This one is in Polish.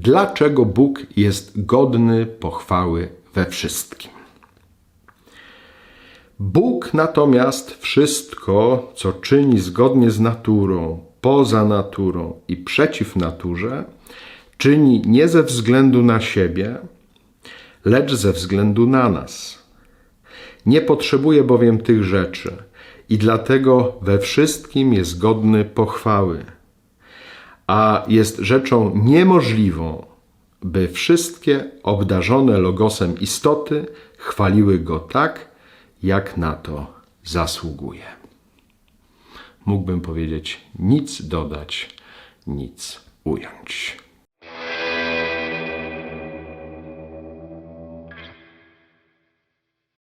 dlaczego Bóg jest godny pochwały we wszystkim. Bóg natomiast wszystko, co czyni zgodnie z naturą, poza naturą i przeciw naturze, czyni nie ze względu na siebie, lecz ze względu na nas. Nie potrzebuje bowiem tych rzeczy i dlatego we wszystkim jest godny pochwały. A jest rzeczą niemożliwą, by wszystkie obdarzone logosem istoty chwaliły go tak, jak na to zasługuje. Mógłbym powiedzieć nic dodać, nic ująć.